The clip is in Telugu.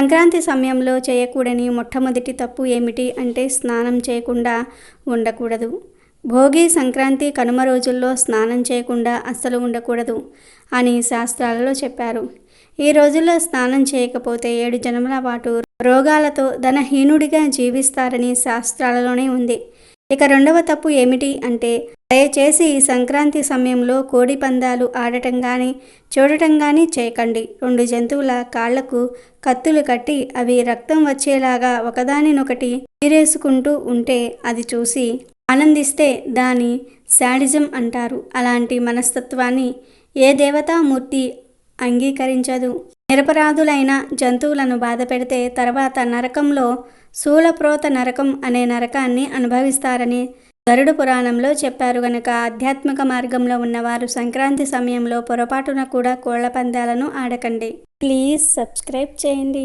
సంక్రాంతి సమయంలో చేయకూడని మొట్టమొదటి తప్పు ఏమిటి అంటే స్నానం చేయకుండా ఉండకూడదు. భోగి సంక్రాంతి కనుమ రోజుల్లో స్నానం చేయకుండా అస్సలు ఉండకూడదు అని శాస్త్రాలలో చెప్పారు. ఈ రోజుల్లో స్నానం చేయకపోతే ఏడు జన్మల పాటు రోగాలతో ధనహీనుడిగా జీవిస్తారని శాస్త్రాలలోనే ఉంది. ఇక రెండవ తప్పు ఏమిటి అంటే దయచేసి ఈ సంక్రాంతి సమయంలో కోడి పందాలు ఆడటం కానీ చూడటం కానీ చేయకండి. రెండు జంతువుల కాళ్ళకు కత్తులు కట్టి అవి రక్తం వచ్చేలాగా ఒకదానినొకటి తీరేసుకుంటూ ఉంటే అది చూసి ఆనందిస్తే దాని శాడిజం అంటారు. అలాంటి మనస్తత్వాన్ని ఏ దేవతామూర్తి అంగీకరించదు. నిరపరాధులైన జంతువులను బాధ పెడితే తర్వాత నరకంలో శూలప్రోత నరకం అనే నరకాన్ని అనుభవిస్తారని గరుడు పురాణంలో చెప్పారు గనక ఆధ్యాత్మిక మార్గంలో ఉన్నవారు సంక్రాంతి సమయంలో పొరపాటున కూడా కోళ్ళ పందాలను ఆడకండి. ప్లీజ్ సబ్స్క్రైబ్ చేయండి.